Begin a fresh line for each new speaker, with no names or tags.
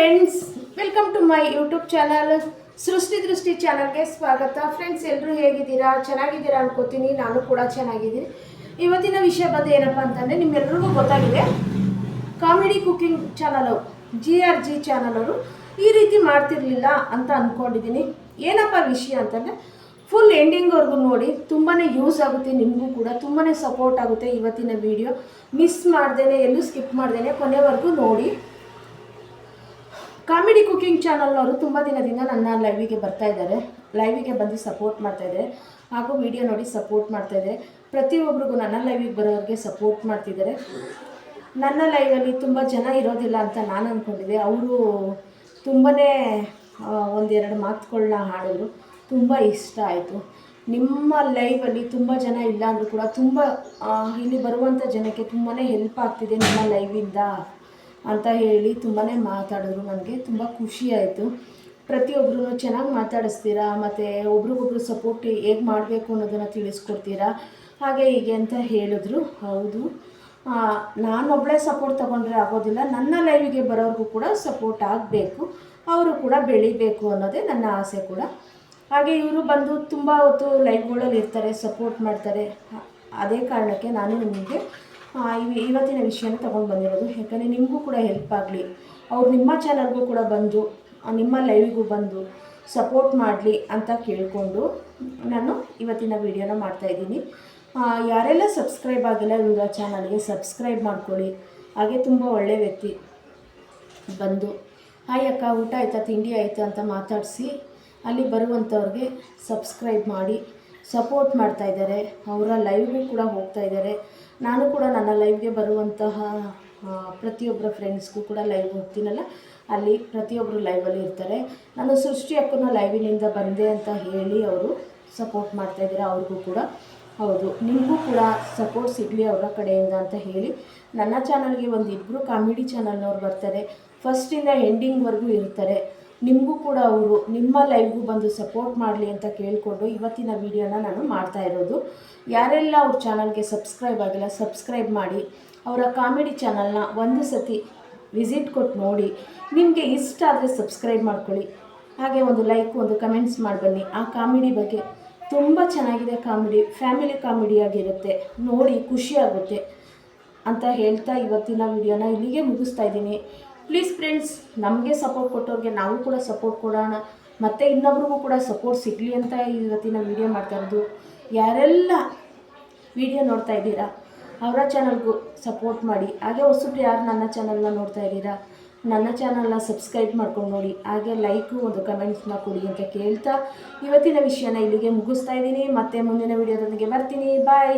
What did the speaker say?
Friends welcome to my YouTube channel Srishti Drishti ಚಾನಲ್ಗೆ ಸ್ವಾಗತ. Friends ಎಲ್ಲರೂ ಹೇಗಿದ್ದೀರಾ? ಚೆನ್ನಾಗಿದ್ದೀರಾ ಅನ್ಕೋತೀನಿ. ನಾನು ಕೂಡ ಚೆನ್ನಾಗಿದ್ದೀನಿ. ಇವತ್ತಿನ ವಿಷಯ ಬಂದು ಏನಪ್ಪ ಅಂತಂದರೆ ನಿಮ್ಮೆಲ್ಲರಿಗೂ ಗೊತ್ತಾಗಿದೆ. Comedy cooking channel G R G channel ಅವರು ಈ ರೀತಿ ಮಾಡ್ತಿರ್ಲಿಲ್ಲ ಅಂತ ಅಂದ್ಕೊಂಡಿದ್ದೀನಿ ಏನಪ್ಪ ವಿಷಯ ಅಂತಂದರೆ ಫುಲ್ ಎಂಡಿಂಗ್ವರೆಗೂ ನೋಡಿ ತುಂಬಾ ಯೂಸ್ ಆಗುತ್ತೆ ನಿಮಗೂ ಕೂಡ ತುಂಬಾ ಸಪೋರ್ಟ್ ಆಗುತ್ತೆ ಇವತ್ತಿನ ವಿಡಿಯೋ ಮಿಸ್ ಮಾಡ್ದೇ ಎಲ್ಲೂ ಸ್ಕಿಪ್ ಮಾಡ್ದೇ ಕೊನೆವರೆಗೂ ನೋಡಿ. ಕಾಮಿಡಿ ಕುಕಿಂಗ್ ಚಾನಲ್ನವರು ತುಂಬ ದಿನದಿಂದ ನನ್ನ ಲೈವಿಗೆ ಬರ್ತಾ ಇದ್ದಾರೆ. ಲೈವಿಗೆ ಬಂದು ಸಪೋರ್ಟ್ ಮಾಡ್ತಾ ಇದ್ದಾರೆ. ಹಾಗೂ ವಿಡಿಯೋ ನೋಡಿ ಸಪೋರ್ಟ್ ಮಾಡ್ತಾ ಇದ್ದಾರೆ. ಪ್ರತಿಯೊಬ್ಬರಿಗೂ ನನ್ನ ಲೈವಿಗೆ ಬರೋರಿಗೆ ಸಪೋರ್ಟ್ ಮಾಡ್ತಿದ್ದಾರೆ ನನ್ನ ಲೈವಲ್ಲಿ ತುಂಬ ಜನ ಇರೋದಿಲ್ಲ ಅಂತ ನಾನು ಅಂದ್ಕೊಂಡಿದ್ದೆ ಅವರು ತುಂಬಾ ಒಂದೆರಡು ಮಾತುಗಳನ್ನ ಹಾಡಿದ್ರು ತುಂಬ ಇಷ್ಟ ಆಯಿತು. ನಿಮ್ಮ ಲೈವಲ್ಲಿ ತುಂಬ ಜನ ಇಲ್ಲ ಅಂದರೂ ಕೂಡ ತುಂಬ ಇಲ್ಲಿ ಬರುವಂಥ ಜನಕ್ಕೆ ತುಂಬಾ ಹೆಲ್ಪ್ ಆಗ್ತಿದೆ ನಿಮ್ಮ ಲೈವಿಂದ ಅಂತ ಹೇಳಿ ತುಂಬಾ ಮಾತಾಡಿದ್ರು ನನಗೆ, ತುಂಬ ಖುಷಿ ಆಯಿತು. ಪ್ರತಿಯೊಬ್ಬರೂ ಚೆನ್ನಾಗಿ ಮಾತಾಡಿಸ್ತೀರಾ? ಮತ್ತು ಒಬ್ರಿಗೊಬ್ರು ಸಪೋರ್ಟ್ ಹೇಗೆ ಮಾಡಬೇಕು ಅನ್ನೋದನ್ನು ತಿಳಿಸ್ಕೊಡ್ತೀರಾ? ಹಾಗೆ ಹೀಗೆ ಅಂತ ಹೇಳಿದ್ರು. ಹೌದು. ನಾನು ನಾನೊಬ್ಬಳೇ ಸಪೋರ್ಟ್ ತೊಗೊಂಡ್ರೆ ಆಗೋದಿಲ್ಲ. ನನ್ನ ಲೈವಿಗೆ ಬರೋರಿಗೂ ಕೂಡ ಸಪೋರ್ಟ್ ಆಗಬೇಕು. ಅವರು ಕೂಡ ಬೆಳಿಬೇಕು ಅನ್ನೋದೇ ನನ್ನ ಆಸೆ ಕೂಡ. ಹಾಗೆ ಇವರು ಬಂದು ತುಂಬ ಹೊತ್ತು ಲೈವ್ಗಳಲ್ಲಿ ಇರ್ತಾರೆ ಸಪೋರ್ಟ್ ಮಾಡ್ತಾರೆ. ಅದೇ ಕಾರಣಕ್ಕೆ ನಾನು ನಿಮಗೆ ಇವತ್ತಿನ ವಿಷಯನ ತೊಗೊಂಡು ಬಂದಿರೋದು. ಯಾಕಂದರೆ ನಿಮಗೂ ಕೂಡ ಹೆಲ್ಪ್ ಆಗಲಿ. ಅವ್ರು ನಿಮ್ಮ ಚಾನಲ್ಗೂ ಕೂಡ ಬಂದು ನಿಮ್ಮ ಲೈವಿಗೂ ಬಂದು ಸಪೋರ್ಟ್ ಮಾಡಲಿ ಅಂತ ಕೇಳಿಕೊಂಡು ನಾನು ಇವತ್ತಿನ ವಿಡಿಯೋನ ಮಾಡ್ತಾಯಿದ್ದೀನಿ ಯಾರೆಲ್ಲ ಸಬ್ಸ್ಕ್ರೈಬ್ ಆಗಿಲ್ಲ, ಇವರ ಚಾನಲ್ಗೆ ಸಬ್ಸ್ಕ್ರೈಬ್ ಮಾಡ್ಕೊಳ್ಳಿ. ಹಾಗೆ ತುಂಬ ಒಳ್ಳೆಯ ವ್ಯಕ್ತಿ ಬಂದು, ಹಾಯ್ ಅಕ್ಕ, ಊಟ ಆಯಿತಾ? ತಿಂಡಿ ಆಯಿತಾ? ಅಂತ ಮಾತಾಡಿಸಿ, ಅಲ್ಲಿ ಬರುವಂಥವ್ರಿಗೆ ಸಬ್ಸ್ಕ್ರೈಬ್ ಮಾಡಿ. ಸಪೋರ್ಟ್ ಮಾಡ್ತಾ ಇದ್ದಾರೆ. ಅವರ ಲೈವ್ಗೂ ಕೂಡ ಹೋಗ್ತಾ ಇದ್ದಾರೆ. ನಾನು ಕೂಡ ನನ್ನ ಲೈವ್ಗೆ ಬರುವಂತಹ ಪ್ರತಿಯೊಬ್ಬರ ಫ್ರೆಂಡ್ಸ್ಗೂ ಕೂಡ ಲೈವ್ ಹೋಗ್ತೀನಲ್ಲ? ಅಲ್ಲಿ ಪ್ರತಿಯೊಬ್ಬರು ಲೈವಲ್ಲಿ ಇರ್ತಾರೆ. ನಾನು ಸೃಷ್ಟಿ ಅಕ್ಕನ ಲೈವಿನಿಂದ ಬಂದೆ ಅಂತ ಹೇಳಿ ಅವರು ಸಪೋರ್ಟ್ ಮಾಡ್ತಾ ಇದ್ದಾರೆ. ಅವ್ರಿಗೂ ಕೂಡ. ಹೌದು, ನಿಮಗೂ ಕೂಡ ಸಪೋರ್ಟ್ ಸಿಗಲಿ ಅವರ ಕಡೆಯಿಂದ ಅಂತ ಹೇಳಿ. ನನ್ನ ಚಾನಲ್ಗೆ ಒಂದು ಇಬ್ಬರು ಕಾಮಿಡಿ ಚಾನಲ್ನವ್ರು ಬರ್ತಾರೆ. ಫಸ್ಟಿಂದ ಎಂಡಿಂಗ್ವರೆಗೂ ಇರ್ತಾರೆ. ನಿಮಗೂ ಕೂಡ ಅವರು ನಿಮ್ಮ ಲೈವ್ಗೂ ಬಂದು ಸಪೋರ್ಟ್ ಮಾಡಲಿ ಅಂತ ಕೇಳಿಕೊಂಡು ಇವತ್ತಿನ ವಿಡಿಯೋನ ನಾನು ಮಾಡ್ತಾ ಇರೋದು. ಯಾರೆಲ್ಲ ಅವ್ರ ಚಾನಲ್ಗೆ ಸಬ್ಸ್ಕ್ರೈಬ್ ಆಗಿಲ್ಲ, ಸಬ್ಸ್ಕ್ರೈಬ್ ಮಾಡಿ. ಅವರ ಕಾಮಿಡಿ ಚಾನಲ್ನ ಒಂದು ಸತಿ ವಿಸಿಟ್ ಕೊಟ್ಟು ನೋಡಿ. ನಿಮಗೆ ಇಷ್ಟ ಆದರೆ ಸಬ್ಸ್ಕ್ರೈಬ್ ಮಾಡ್ಕೊಳ್ಳಿ. ಹಾಗೆ ಒಂದು ಲೈಕ್, ಒಂದು ಕಮೆಂಟ್ಸ್ ಮಾಡಿ ಬನ್ನಿ. ಆ ಕಾಮಿಡಿ ಬಗ್ಗೆ ತುಂಬ ಚೆನ್ನಾಗಿದೆ ಕಾಮಿಡಿ. ಫ್ಯಾಮಿಲಿ ಕಾಮಿಡಿಯಾಗಿರುತ್ತೆ ನೋಡಿ ಖುಷಿ ಆಗುತ್ತೆ ಅಂತ ಹೇಳ್ತಾ ಇವತ್ತಿನ ವಿಡಿಯೋನ ಇಲ್ಲಿಗೆ ಮುಗಿಸ್ತಾ ಇದ್ದೀನಿ. ಪ್ಲೀಸ್ ಫ್ರೆಂಡ್ಸ್ ನಮಗೆ ಸಪೋರ್ಟ್ ಕೊಟ್ಟವ್ರಿಗೆ ನಾವು ಕೂಡ ಸಪೋರ್ಟ್ ಕೊಡೋಣ. ಮತ್ತು ಇನ್ನೊಬ್ರಿಗೂ ಕೂಡ ಸಪೋರ್ಟ್ ಸಿಗಲಿ ಅಂತ ಇವತ್ತಿನ ವಿಡಿಯೋ ಮಾಡ್ತಾ ಇರೋದು. ಯಾರೆಲ್ಲ ವಿಡಿಯೋ ನೋಡ್ತಾ ಇದ್ದೀರಾ, ಅವರ ಚಾನಲ್ಗೂ ಸಪೋರ್ಟ್ ಮಾಡಿ. ಹಾಗೆ ಹೊಸಬ್ರು ಯಾರು ನನ್ನ ಚಾನಲ್ನ ನೋಡ್ತಾ ಇದ್ದೀರಾ, ನನ್ನ ಚಾನಲ್ನ ಸಬ್ಸ್ಕ್ರೈಬ್ ಮಾಡ್ಕೊಂಡು ನೋಡಿ. ಹಾಗೆ ಲೈಕು ಒಂದು ಕಮೆಂಟ್ಸ್ನ ಕೊಡಿ ಅಂತ ಕೇಳ್ತಾ ಇವತ್ತಿನ ವಿಷಯನ ಇಲ್ಲಿಗೆ ಮುಗಿಸ್ತಾ ಇದ್ದೀನಿ. ಮತ್ತೆ ಮುಂದಿನ ವಿಡಿಯೋದೊಂದಿಗೆ ಬರ್ತೀನಿ. ಬಾಯ್